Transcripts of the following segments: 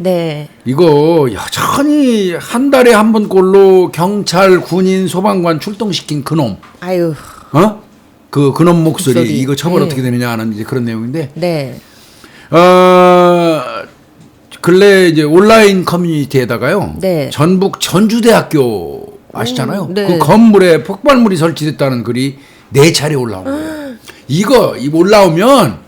네. 이거 여전히 한 달에 한 번꼴로 경찰, 군인, 소방관 출동시킨 그놈, 아유. 어? 그 그놈 목소리, 목소리. 이거 처벌 네. 어떻게 되느냐 하는 이제 그런 내용인데, 네. 어, 근래 이제 온라인 커뮤니티에다가요, 네. 전북 전주대학교 아시잖아요. 음, 네. 그 건물에 폭발물이 설치됐다는 글이 네 차례 올라온 거예요. 이거 이 올라오면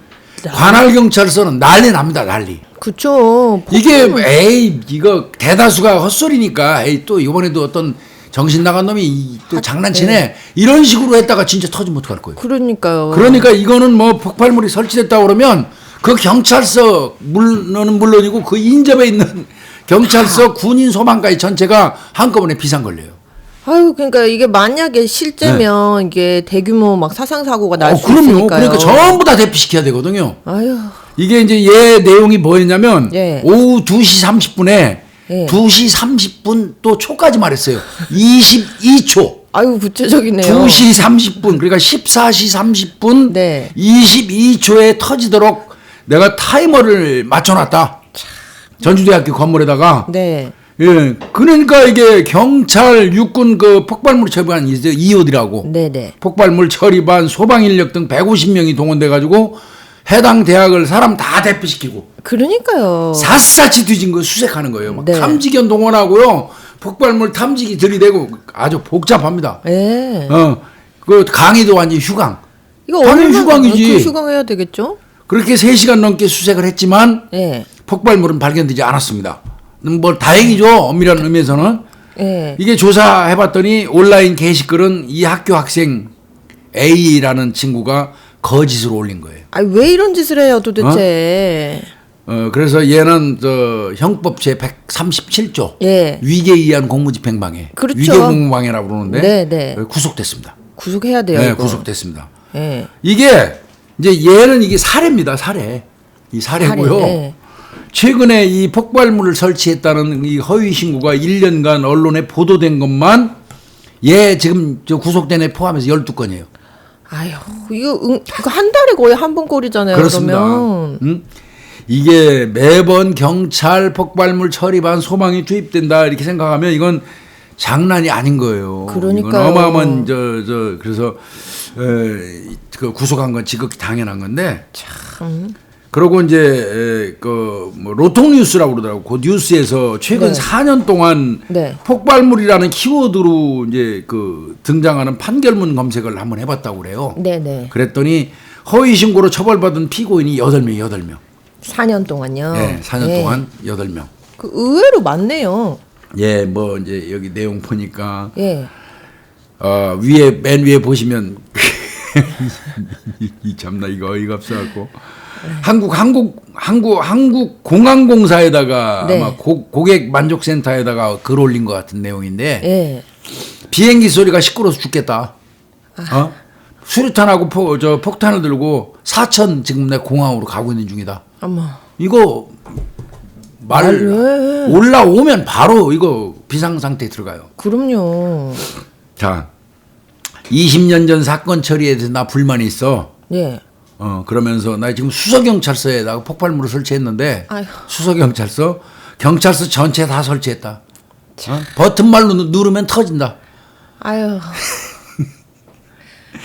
관할 경찰서는 난리 납니다, 난리. 그쵸. 이게 에이 이거 대다수가 헛소리니까 에이 또 이번에도 어떤 정신 나간 놈이 이- 또 장난치네 이런 식으로 했다가 진짜 터지면 어떡할 거예요. 그러니까요. 그러니까 이거는 뭐 폭발물이 설치됐다 그러면 그 경찰서 물론은 물론이고 그 인접에 있는 경찰서 군인 소방까지 전체가 한꺼번에 비상 걸려요. 아유, 그러니까 이게 만약에 실제면 이게 대규모 막 사상 사고가 날 네. 어, 수 그럼요. 있으니까요. 그러니까 전부 다 대피시켜야 되거든요. 아유. 이게 이제 얘 내용이 뭐였냐면 예. 오후 2시 30분에 예. 2시 30분 또 초까지 말했어요. 22초. 아유, 구체적이네요. 2시 30분 그러니까 14시 30분 네. 22초에 터지도록 내가 타이머를 맞춰놨다. 전주대학교 건물에다가 네. 예 그러니까 이게 경찰 육군 그 폭발물 처리반 이제 2호들하고 네, 네. 폭발물 처리반 소방 인력 등 150명이 동원돼 가지고 해당 대학을 사람 다 대피시키고 그러니까요. 샅샅이 뒤진 거 수색하는 거예요. 막 네. 탐지견 동원하고요. 폭발물 탐지기 들이대고 아주 복잡합니다. 예. 어. 그 강의도 완전 휴강. 이거 당연히 얼마나 휴강이지. 그 휴강해야 되겠죠? 그렇게 3시간 넘게 수색을 했지만 예. 폭발물은 발견되지 않았습니다. 음, 뭐 다행이죠. 엄밀한 의미에서는. 예. 이게 조사해 봤더니 온라인 게시글은 이 학교 학생 A라는 친구가 거짓으로 올린 거예요. 아, 왜 이런 짓을 해요, 도대체? 어, 그래서 얘는 저 형법 제 137조 예. 위계에 의한 공무집행방해, 그렇죠. 위계 공무방해라고 그러는데 네, 네. 어, 구속됐습니다. 구속해야 돼요, 네, 이거. 구속됐습니다. 예. 이게 이제 얘는 이게 사례입니다, 사례. 이 사례고요. 사례, 네. 최근에 이 폭발물을 설치했다는 이 허위 신고가 1년간 언론에 보도된 것만 얘 지금 저 구속된 애 포함해서 12건이에요. 아유, 이거, 응, 이거 한 달에 거의 한 번 꼴이잖아요, 그렇습니다. 그러면. 음? 이게 매번 경찰 폭발물 처리반 소방이 투입된다 이렇게 생각하면 이건 장난이 아닌 거예요. 그러니까요. 이건 어마어마한 저 저 그래서 에, 그 구속한 건 지극히 당연한 건데 참. 그러고 이제 그뭐 로통 뉴스라고 그러더라고. 그 뉴스에서 최근 네. 4년 동안 네. 폭발물이라는 키워드로 이제 그 등장하는 판결문 검색을 한번 해봤다고 그래요. 네네. 그랬더니 허위 신고로 처벌받은 피고인이 8명, 8명. 4년 동안요. 네, 4년 예. 동안 8명. 그 의외로 많네요. 예, 뭐 이제 여기 내용 보니까 예. 어, 위에 맨 위에 보시면 이, 이 참나 이거 어이가 없어 갖고 한국 한국 한국 한국 공항공사에다가 네. 아마 고, 고객 만족센터에다가 글 올린 것 같은 내용인데 예. 비행기 소리가 시끄러워서 죽겠다. 어? 수류탄하고 포, 저 폭탄을 들고 사천 지금 내 공항으로 가고 있는 중이다. 어머. 이거 말말 왜? 올라오면 바로 이거 비상 상태에 들어가요. 그럼요. 자, 20년 전 사건 처리에 대해서 나 불만이 있어. 예. 어, 그러면서 나 지금 수서경찰서에다가 폭발물을 설치했는데. 수서경찰서 경찰서 전체 다 설치했다. 어? 버튼말로 누- 누르면 터진다. 아유.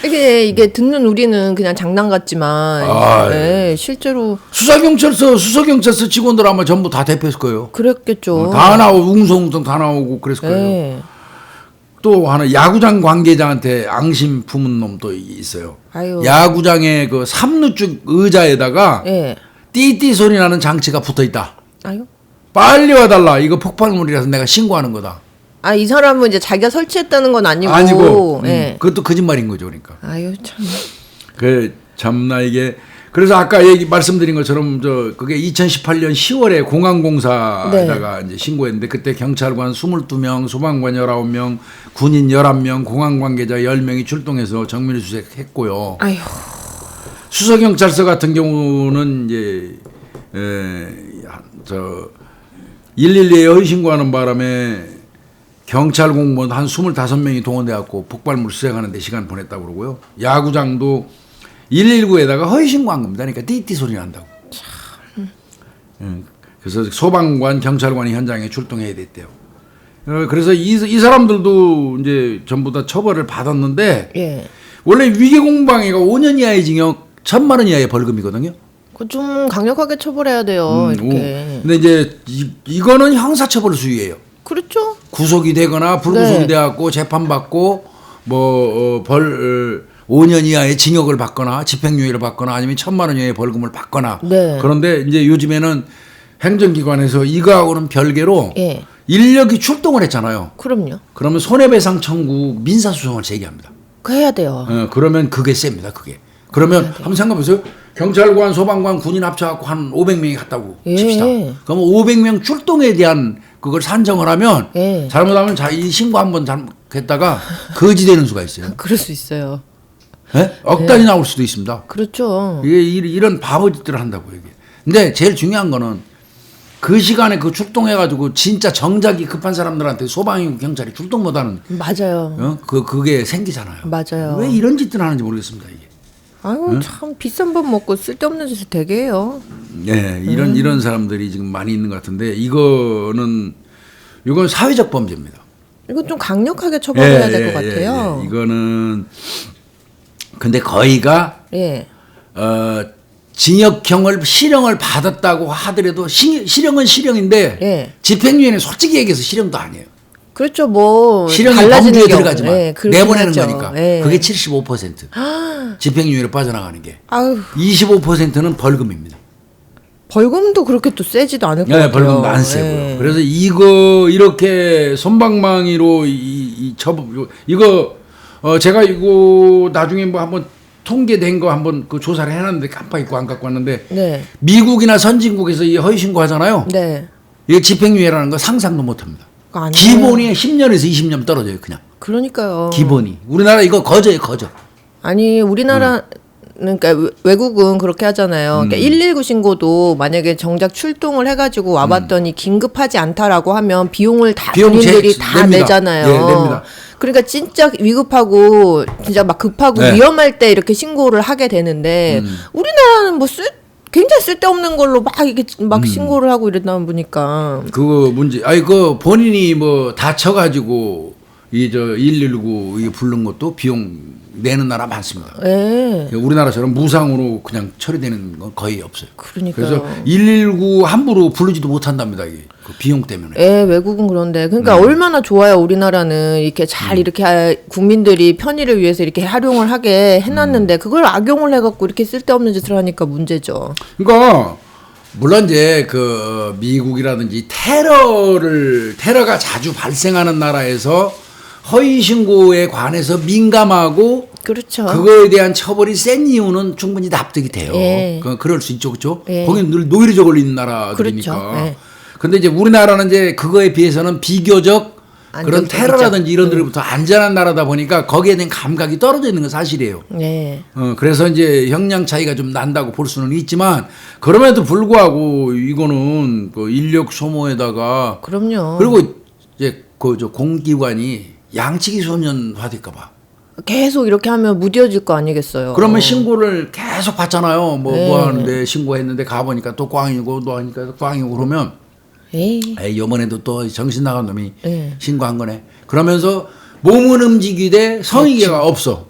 이게 이게 듣는 우리는 그냥 장난 같지만 아, 예, 실제로 수서경찰서 수서경찰서 직원들 아마 전부 다 대표했을 거예요. 그랬겠죠. 어, 다 나오고 웅성웅성 다 나오고 그랬을 거예요. 예. 또 하나 야구장 관계자한테 앙심 품은 놈도 있어요. 아유. 야구장의 그 삼루쪽 의자에다가 예. 띠띠 소리 나는 장치가 붙어 있다. 아유. 빨리 와달라. 이거 폭발물이라서 내가 신고하는 거다. 아, 이 사람은 이제 자기가 설치했다는 건 아니고. 아니고, 음, 예. 그것도 거짓말인 거죠, 그러니까. 아유, 참. 그 참나 이게 그래서 아까 얘기 말씀드린 것처럼 저 그게 2018년 10월에 공항공사에다가 네. 이제 신고했는데 그때 경찰관 22명, 소방관 19명, 군인 11명, 공항 관계자 10명이 출동해서 정밀 수색 했고요. 아유. 수서 경찰서 같은 경우는 이제 에저 112에 허위 신고하는 바람에 경찰 공무원 한 25명이 동원돼 갖고 폭발물 수색하는 데 시간 보냈다고 그러고요. 야구장도 119에다가 허위 신고한 겁니다. 그러니까 띠띠 소리 난다고. 예. 그래서 소방관, 경찰관이 현장에 출동해야 됐대요. 어, 그래서 이, 이 사람들도 이제 전부 다 처벌을 받았는데 예. 원래 위계 공방이가 5년 이하의 징역, 천만 원 이하의 벌금이거든요. 그 좀 강력하게 처벌해야 돼요. 음, 이렇게. 오. 근데 이제 이, 이거는 형사처벌 수위예요. 그렇죠. 구속이 되거나 불구속이 네. 돼갖고 재판받고 뭐벌 5년 이하의 징역을 받거나 집행유예를 받거나 아니면 천만 원 이하의 벌금을 받거나 네. 그런데 이제 요즘에는 행정기관에서 이거하고는 별개로 예. 인력이 출동을 했잖아요. 그럼요. 그러면 손해배상 청구 민사소송을 제기합니다. 그 해야 돼요. 어, 그러면 그게 셉니다. 그게. 그러면 한번 생각해 보세요. 경찰관, 소방관, 군인 합쳐갖고 한 500명이 갔다고 예. 칩시다. 그러면 500명 출동에 대한 그걸 산정을 하면 예. 잘못하면 자, 이 신고 한번 잘못했다가 거지되는 수가 있어요. 그럴 수 있어요. 예? 억 단위 나올 수도 있습니다. 그렇죠. 이게 이- 이런 바보짓들을 한다고 이게. 근데 제일 중요한 거는 그 시간에 그 출동해가지고 진짜 정작이 급한 사람들한테 소방이고 경찰이 출동 못하는 맞아요. 어? 그 그게 생기잖아요. 맞아요. 왜 이런 짓들 하는지 모르겠습니다 이게. 아유 참 비싼 밥 먹고 쓸데없는 짓을 되게 해요. 네, 이런 음. 이런 사람들이 지금 많이 있는 것 같은데 이거는 이건 사회적 범죄입니다. 이거 좀 강력하게 처벌해야 예, 될것 예, 같아요. 예, 예. 이거는 근데 거의가 예. 어, 징역형을 실형을 받았다고 하더라도 시, 실형은 실형인데 예. 집행유예는 솔직히 얘기해서 실형도 아니에요. 그렇죠. 뭐 실형이 경우. 들어가지만 예, 내보내는 하죠. 거니까 예. 그게 75% 집행유예로 빠져나가는 게 아유 25%는 벌금입니다. 벌금도 그렇게 또 세지도 않을 것 네. 벌금도 안 세고요. 예. 그래서 이거 이렇게 손방망이로 이, 이 처벌 이거 어 제가 이거 나중에 뭐 한번 통계된 거 한번 그 조사를 해놨는데 깜빡 잊고 안 갖고 왔는데 네. 미국이나 선진국에서 이 허위 신고하잖아요. 네. 이게 집행유예라는 거 상상도 못합니다. 기본이 10년에서 20년 떨어져요, 그냥 그러니까요. 기본이. 우리나라 이거 거저요, 거저. 아니 우리나라 그러니까 외- 외국은 그렇게 하잖아요. 음. 그러니까 119 신고도 만약에 정작 출동을 해가지고 와봤더니 긴급하지 않다라고 하면 비용을 다 음. 비용 제- 본인들이 다 냅니다. 내잖아요. 예, 냅니다. 그러니까 진짜 위급하고 진짜 막 급하고 네. 음. 위험할 때 이렇게 신고를 하게 되는데 우리나라는 뭐 쓸, 굉장히 쓸데없는 걸로 막 이게 막 음. 신고를 하고 이랬다 보니까 그거 문제. 아니 그 본인이 뭐 다쳐가지고 이 저 119 이게 부른 것도 비용 내는 나라 많습니다. 예. 우리나라처럼 무상으로 그냥 처리되는 건 거의 없어요. 그러니까요. 그래서 119 함부로 부르지도 못한답니다. 이게 그 비용 때문에. 예, 외국은 그런데 음. 그러니까 얼마나 좋아요 우리나라는 이렇게 잘 이렇게 하- 국민들이 편의를 위해서 이렇게 활용을 하게 음. 해놨는데 그걸 악용을 해갖고 이렇게 쓸데없는 짓을 하니까 문제죠. 그러니까 물론 이제 그 미국이라든지 테러를 테러가 자주 발생하는 나라에서 허위 신고에 관해서 민감하고 그렇죠. 그거에 대한 처벌이 센 이유는 충분히 납득이 돼요. 예. 그 그럴 수 있죠, 그렇죠? 예. 거기는 늘 노이로제 걸리는 나라들이니까. 그렇죠. 예. 근데 이제 우리나라는 이제 그거에 비해서는 비교적 그런. 테러라든지 이런 음. 데로부터 안전한 나라다 보니까 거기에 대한 감각이 떨어져 있는 건 사실이에요. 예. 어, 그래서 이제 형량 차이가 좀 난다고 볼 수는 있지만 그럼에도 불구하고 이거는 그 인력 소모에다가 그럼요. 그리고 이제 그 저 공기관이 양치기 소년화 될까 봐. 계속 이렇게 하면 무뎌질 거 아니겠어요. 그러면 신고를 계속 받잖아요. 뭐, 네. 뭐 하는데 신고했는데 가보니까 또 꽝이고 또 하니까 꽝이고 그러면 에이. 에이, 요번에도 또 정신 나간 놈이 네. 신고한 거네. 그러면서 몸은 움직이되 성의가 없어.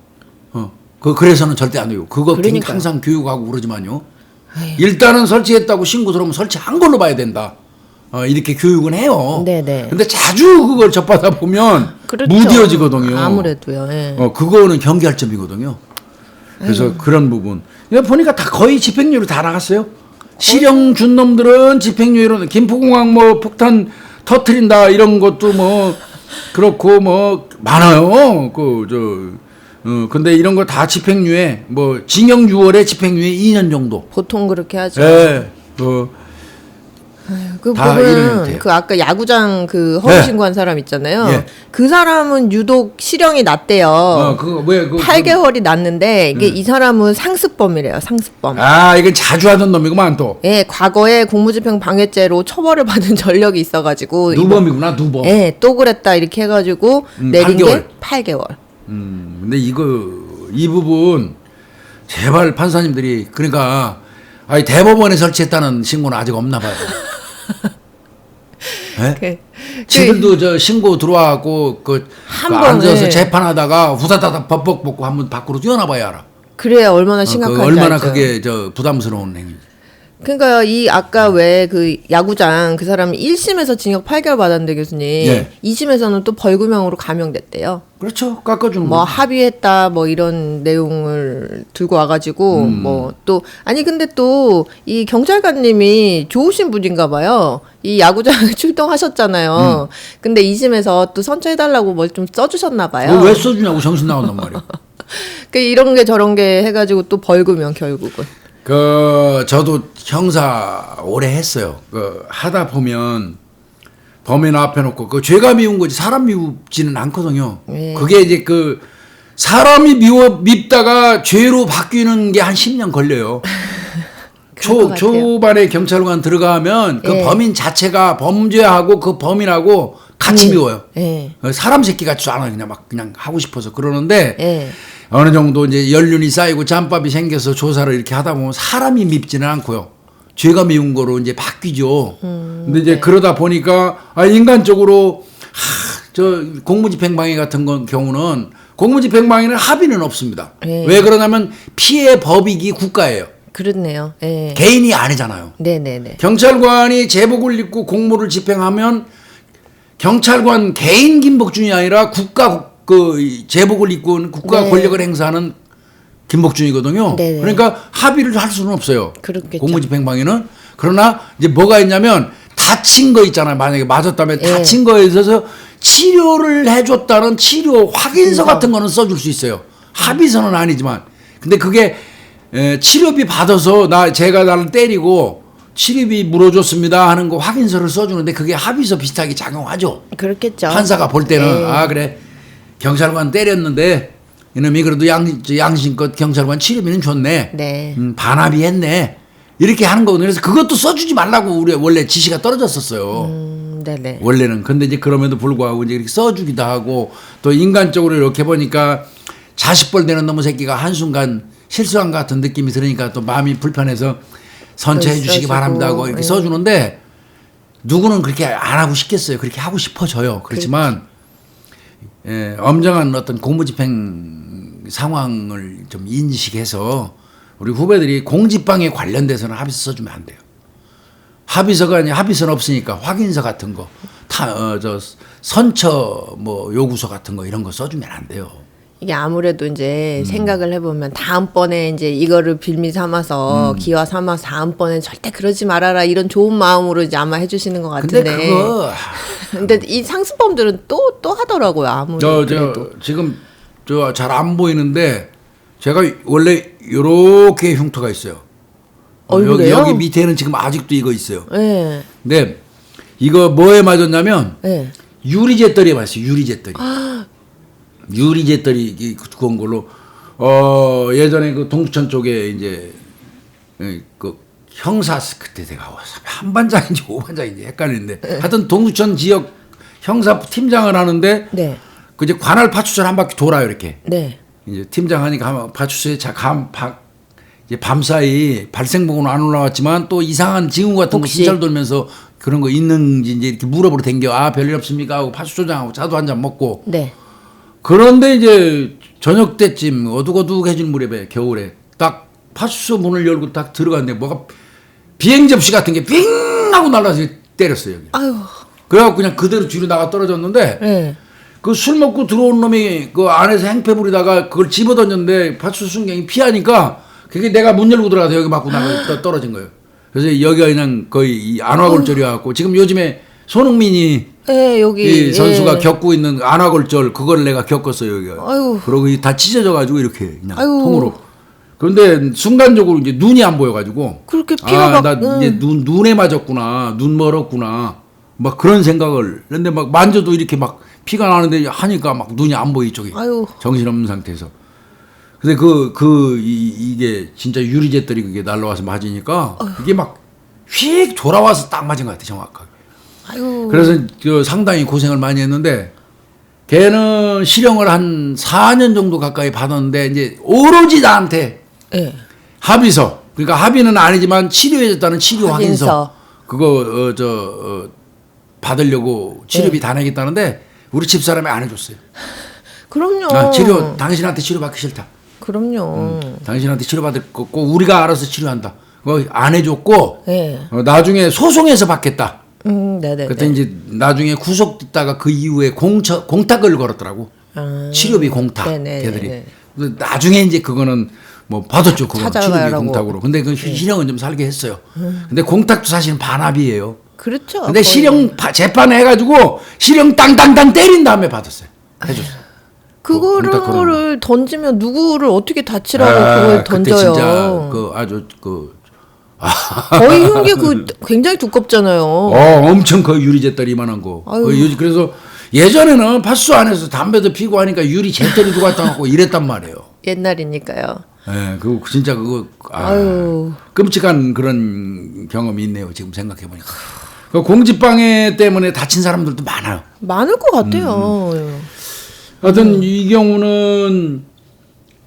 어. 그, 그래서는 절대 안 돼요. 그거 그러니까요. 항상 교육하고 그러지만요. 일단은 설치했다고 신고 들어오면 설치한 걸로 봐야 된다. 어, 이렇게 교육은 해요. 네네. 근데 자주 그걸 접하다 보면 그렇죠. 무뎌지거든요. 아무래도요. 예. 어, 그거는 경계할 점이거든요. 그래서 그런 부분. 이거 보니까 다 거의 집행유예로 다 나갔어요. 실형 준 놈들은 집행유예로 김포공항 뭐 폭탄 터트린다 이런 것도 뭐 그렇고 뭐 많아요. 그저 어, 근데 이런 거 다 집행유예 뭐 징역 6월에 집행유예 2년 정도. 보통 그렇게 하죠. 예. 어, 그다 형태예요. 그 아까 야구장 그 허위 네. 신고한 사람 있잖아요. 예. 그 사람은 유독 실형이 낮대요. 어, 그거 왜 그, 8개월이 났는데 이게 이 사람은 상습범이래요. 상습범. 아, 이건 자주 하던 놈이구만 또. 예, 과거에 공무집행 방해죄로 처벌을 받은 전력이 있어 가지고 이번- 누범이구나, 누범. 예, 또 그랬다 이렇게 해 가지고 음, 내린 8개월. 게 8개월. 음, 근데 이거 이 부분 제발 판사님들이 그러니까 아니 대법원에 설치했다는 신고는 아직 없나 봐요. 예? 그, 지들도 저 신고 들어와갖고 그, 한 그. 앉아서 재판하다가 후다다다 법벅 먹고 한번 밖으로 뛰어나봐야 알아. 그래야 얼마나 어, 심각한지 그 얼마나 알죠. 그게 저 부담스러운 행위. 그러니까 이 아까 왜 그 야구장 그 사람이 1심에서 징역 8개월 받았는데 교수님 예. 2심에서는 또 벌금형으로 감형됐대요. 그렇죠. 깎아주는 뭐 거. 합의했다 뭐 이런 내용을 들고 와가지고 음. 뭐또 아니 근데 또 이 경찰관님이 좋으신 분인가 봐요. 이 야구장에 출동하셨잖아요. 근데 2심에서 또 선처해달라고 뭘 좀 써주셨나 봐요. 왜 써주냐고 정신 나간단 말이야. 그 이런 게 저런 게 해가지고 또 벌금형 결국은. 그 저도 형사 오래 했어요. 그 하다 보면 범인 앞에 놓고 그 죄가 미운 거지 사람 미우지는 않거든요. 예. 그게 이제 그 사람이 미워 밉다가 죄로 바뀌는 게 한 10년 걸려요. 초. 초반에 경찰관 들어가면 그 예. 범인 자체가 범죄하고 그 범인하고 같이 음. 미워요. 예. 사람 새끼 같지도 않아 그냥 막 그냥 하고 싶어서 그러는데 예. 어느 정도 이제 연륜이 쌓이고 잠밥이 생겨서 조사를 이렇게 하다 보면 사람이 밉지는 않고요. 죄가 미운 거로 이제 바뀌죠. 근데 이제 그러다 보니까 아 인간적으로 하, 저 공무집행방해 같은 건 경우는 공무집행방해는 합의는 없습니다. 예. 왜 그러냐면 피해 법익이 국가예요. 그렇네요. 예. 개인이 아니잖아요. 네네 네. 경찰관이 제복을 입고 공무를 집행하면 경찰관 개인 김복준이 아니라 국가 그 제복을 입고 있는 국가 네. 권력을 행사하는 김복준이거든요. 네네. 그러니까 합의를 할 수는 없어요. 그렇겠죠. 공무집행방해는 그러나 이제 뭐가 있냐면 다친 거 있잖아요. 만약에 맞았다면 예. 다친 거에 있어서 치료를 해줬다는 치료 확인서 확인서. 같은 거는 써줄 수 있어요. 합의서는 아니지만 근데 그게 에, 치료비 받아서 나 제가 나를 때리고 치료비 물어줬습니다 하는 거 확인서를 써주는데 그게 합의서 비슷하게 작용하죠. 그렇겠죠. 판사가 볼 때는 예. 아 그래 경찰관 때렸는데 이놈이 그래도 양, 양심껏 경찰관 치료비는 줬네. 네. 음, 반합의했네. 이렇게 하는 거거든요. 그래서 그것도 써주지 말라고 우리 원래 지시가 떨어졌었어요. 음, 네네. 원래는 근데 이제 그럼에도 불구하고 이제 이렇게 써주기도 하고 또 인간적으로 이렇게 보니까 자식벌 되는 놈의 새끼가 한순간 실수한 것 같은 느낌이 들으니까 또 마음이 불편해서 선처해 주시기 바랍니다 하고 이렇게 예. 써주는데 누구는 그렇게 안 하고 싶겠어요. 그렇게 하고 싶어져요. 그렇지만 예, 엄정한 어떤 공무집행 상황을 좀 인식해서 우리 후배들이 공직방해 관련돼서는 합의서 써주면 안 돼요. 합의서가 아니 합의서는 없으니까 확인서 같은 거, 타, 어, 저 선처 뭐 요구서 같은 거 이런 거 써주면 안 돼요. 이게 아무래도 이제 음. 생각을 해보면 다음번에 이제 이거를 빌미 삼아서 음. 기와 삼아서 다음번에 절대 그러지 말아라 이런 좋은 마음으로 이제 아마 해주시는 것 근데 같은데. 그거 근데 이 상습범들은 또 또 하더라고요 아무리 저 저 그래도. 지금 저 잘 안 보이는데 제가 원래 요렇게 흉터가 있어요. 어, 여기, 얼굴에요? 여기 밑에는 지금 아직도 이거 있어요. 예. 근데 이거 뭐에 맞았냐면 예. 유리재떨이에 맞았어요. 유리재떨이. 유리재떨이 이 그건 걸로 어 예전에 그 동두천 쪽에 이제 예, 그 형사 그때 내가 한 반장인지 오 반장인지 헷갈리는데 하여튼 동두천 지역 형사 팀장을 하는데 네. 그 이제 관할 파출소를 한 바퀴 돌아요 이렇게 네. 이제 팀장 하니까 한 파출소에 자감 이제 밤사이 발생보고는 안 올라왔지만 또 이상한 징후 같은 거 혹시? 진찰 돌면서 그런 거 있는지 이제 이렇게 물어보러 댕겨 아 별일 없습니까 하고 파출소장하고 차도 한 잔 먹고 네. 그런데 이제 저녁 때쯤 어둑어둑해진 무렵에 겨울에 딱 파출소 문을 열고 딱 들어갔는데 뭐가 비행 접시 같은 게삥 하고 날라서 때렸어요 여기. 아유. 그래갖고 그냥 그대로 뒤로 나가 떨어졌는데 예. 그술 먹고 들어온 놈이 그 안에서 행패 부리다가 그걸 집어 던졌는데 파출소 순경이 피하니까 그게 내가 문 열고 들어가서 여기 맞고 나가 떠- 떨어진 거예요. 그래서 여기가 그냥 거의 이 안화골절이어갖고 지금 요즘에 손흥민이 예, 여기 이 선수가 예. 겪고 있는 안화골절 그걸 내가 겪었어요 여기가. 아유. 그러고 이다 찢어져가지고 이렇게 그냥 아유. 통으로. 그런데 순간적으로 이제 눈이 안 보여가지고 그렇게 피가 아, 막- 나 이제 응. 눈 눈에 맞았구나, 눈 멀었구나, 막 그런 생각을. 근데 막 만져도 이렇게 막 피가 나는데 하니까 막 눈이 안 보이 쪽이 아유. 정신 없는 상태에서. 근데 그 그 이게 진짜 유리재떨이 그게 날라와서 맞으니까 이게 막 휙 돌아와서 딱 맞은 것 같아 정확하게. 아유. 그래서 그 상당히 고생을 많이 했는데 걔는 실형을 한 4년 정도 가까이 받았는데 이제 오로지 나한테 예. 합의서 그러니까 합의는 아니지만 치료해줬다는 치료 확인서 확인서. 그거 어, 저 어, 받으려고 치료비 다 내겠다는데 우리 집 사람이 안 해줬어요. 그럼요. 아, 치료 당신한테 치료 받기 싫다. 그럼요. 당신한테 치료 받을 거고 우리가 알아서 치료한다. 그거 안 해줬고 네. 어, 나중에 소송해서 받겠다. 음, 네네. 그때 이제 나중에 구속됐다가 그 이후에 공처, 공탁을 걸었더라고. 아. 치료비 공탁 네네, 걔들이. 네네. 그 나중에 이제 그거는 뭐 받았죠 그거. 네. 공탁으로. 근데 그 실형은 좀 살게 했어요. 근데 공탁도 사실은 반합이에요. 그렇죠. 근데 거의. 실형 파- 재판해 가지고 실형 땅땅땅 때린 다음에 받았어요. 해줬어. 그거를 거를 던지면 누구를 어떻게 다치라고 아, 그걸 던져요. 진짜 그 아주 그 거의 흉기 그 굉장히 두껍잖아요. 어, 엄청 그 유리재떨이 이만한 거. 그 유- 그래서 예전에는 파수 안에서 담배도 피고 하니까 유리 재떨이 두고 갖다 놓고 이랬단 말이에요. 옛날이니까요. 예, 그 진짜 그거 아, 아유. 끔찍한 그런 경험이 있네요. 지금 생각해 보니까. 그 공지방해 때문에 다친 사람들도 많아요. 많을 것 같아요. 음, 하여튼 이 경우는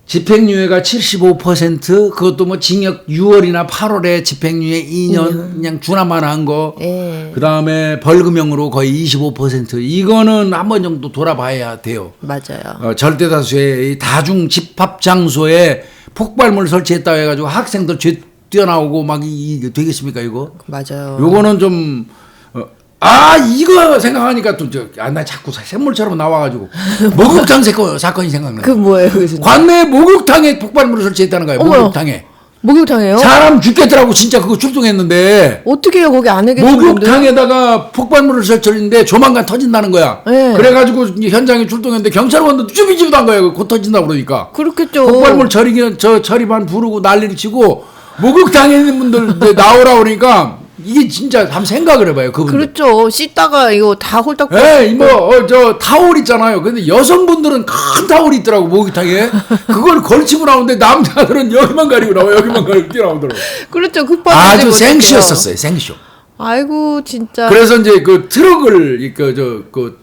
집행유예가 75% 그것도 뭐 징역 6월이나 8월에 집행유예 2년 그냥 주나마나한 거. 예. 그다음에 벌금형으로 거의 25% 이거는 한 번 정도 돌아봐야 돼요. 맞아요. 어, 절대 다수의 이 다중 집합 장소에 폭발물 설치했다 해가지고 학생들 죄 뛰어나오고 막 이, 되겠습니까 이거? 맞아요. 요거는 좀 어, 아 이거 생각하니까 또저나 자꾸 샘물처럼 나와가지고 목욕탕 사건 사건이 생각나. 그 뭐예요, 교수님? 관내 목욕탕에 폭발물을 설치했다는 거예요. 목욕탕에 목욕탕이에요? 사람 죽겠더라고 진짜 그거 출동했는데. 어떻게 해요? 거기 안에 계신 분들? 목욕탕에다가 폭발물을 설치했는데 조만간 터진다는 거야. 네. 그래가지고 이제 현장에 출동했는데 경찰관도 쭈비쭈비도 한 거야. 곧 터진다 그러니까. 그렇겠죠. 폭발물 처리 저 처리반 부르고 난리를 치고 목욕탕에 있는 분들 이제 나오라 그러니까 이게 진짜 한번 생각을 해봐요 그분들. 그렇죠. 씻다가 이거 다 홀딱. 예, 뭐저 타올 있잖아요. 근데 여성분들은 큰 타올이 있더라고 목욕탕에. 그걸 걸치고 나오는데 남자들은 여기만 가리고 나와 여기만 가리고 뛰어나오더라고. 그렇죠. 급하지 아주 생쇼였었어요, 생쇼. 아이고 진짜. 그래서 이제 그 트럭을 그 저 그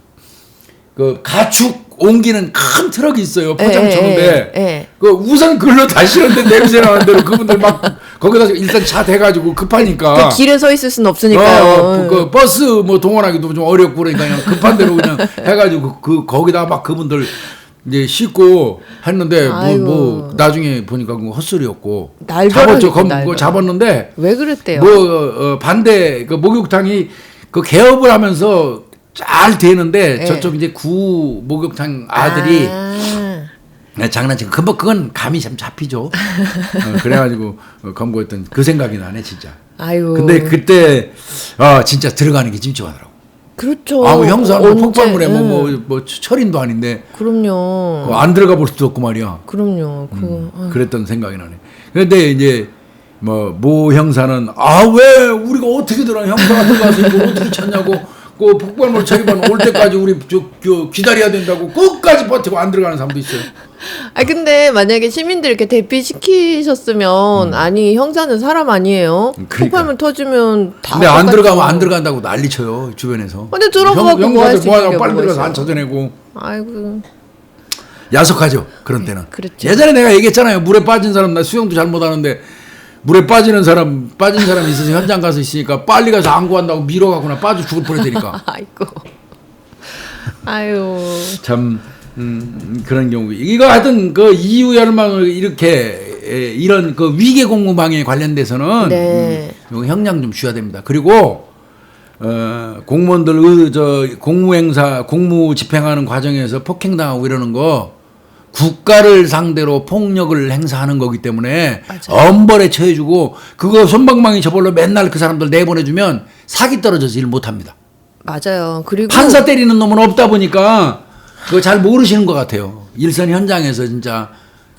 그 가축 옮기는 큰 트럭이 있어요 포장 예, 쳐는데 예, 예. 그 우선 글로 다 실었는데 냄새 나는 대로 그분들 막 거기다 일단 차 대가지고 급하니까 그 길에 서 있을 수는 없으니까요. 어, 그 버스 뭐 동원하기도 좀 어렵고 그러니까 그냥 급한 대로 그냥 해가지고 그 거기다 막 그분들 이제 싣고 했는데 뭐. 뭐 나중에 보니까 그거 헛소리였고 잡았죠 검, 날벼락. 잡았는데 왜 그랬대요? 뭐 어, 반대 그 목욕탕이 그 개업을 하면서 잘 되는데 네. 저쪽 이제 구 목욕탕 아들이 아, 네, 장난치고 그뭐 그건 감이 참 잡히죠. 어, 그래가지고 어, 검거했던 그 생각이 나네 진짜. 아이고. 근데 그때 어 진짜 들어가는 게 찜찜하더라고. 그렇죠. 아무 형사 뭐 폭발물에 뭐 응. 뭐뭐 철인도 아닌데 그럼요. 어, 안 들어가 볼 수도 없고 말이야. 그럼요. 그 어. 그랬던 생각이 나네. 그런데 이제 뭐 모 형사는 아 왜 우리가 어떻게든 형사가 들어가서 이거 어떻게 찾냐고 그 폭발물 처리반 올 때까지 우리 저, 저 기다려야 된다고 끝까지 버티고 안 들어가는 사람도 있어요. 아 근데 만약에 시민들 이렇게 대피 시키셨으면 아니 형사는 사람 아니에요. 음. 그러니까. 폭발물 터지면 다. 근데 안 똑같죠. 들어가면 안 들어간다고 난리 쳐요 주변에서. 근데 들어가고 형- 뭐 형사들 할수 뭐하냐고 있는 게 빨리 들어가서. 안 찾아내고 아이고. 야속하죠 그런 때는. 그렇죠. 예전에 내가 얘기했잖아요 물에 빠진 사람 나 수영도 잘 못하는데 물에 빠지는 사람 빠진 사람이 있어서 현장 가서 있으니까 빨리 가서 안 구한다고 밀어가거나 빠져 죽을 뻔했다니까. 아이고. 아유. 참 음, 그런 경우 이거 하여튼 그 이유 열망을 이렇게 에, 이런 그 위계 공무방해 관련돼서는 네. 음, 형량 좀 줘야 됩니다. 그리고 어, 공무원들 의, 저 공무행사 공무 집행하는 과정에서 폭행당하고 이러는 거 국가를 상대로 폭력을 행사하는 거기 때문에 엄벌에 처해주고 그거 손방망이 저걸로 맨날 그 사람들 내보내주면 사기 떨어져서 일 못합니다. 맞아요. 그리고 판사 때리는 놈은 없다 보니까 그거 잘 모르시는 것 같아요. 일선 현장에서 진짜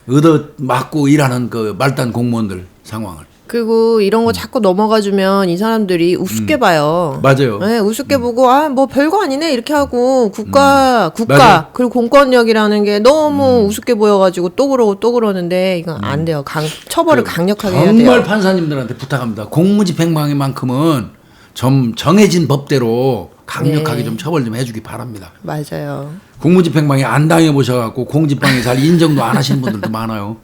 얻어 맞고 일하는 그 말단 공무원들 상황을. 그리고 이런 거 자꾸 넘어가 주면 이 사람들이 우습게 봐요. 음. 맞아요. 음. 네, 우습게 보고 아 뭐 별거 아니네 이렇게 하고 국가 국가 맞아요. 음. 그리고 공권력이라는 게 너무 우습게 보여가지고 또 그러고 또 그러는데 이건 안 돼요. 강 처벌을 강력하게 해야 그 정말 돼요. 판사님들한테 부탁합니다. 공무집행방해만큼은 좀 정해진 법대로 강력하게 네. 좀 처벌 좀 해주기 바랍니다. 맞아요. 공무집행방해 안 당해 보셔갖고 공집방해 잘 인정도 안 하시는 분들도 많아요.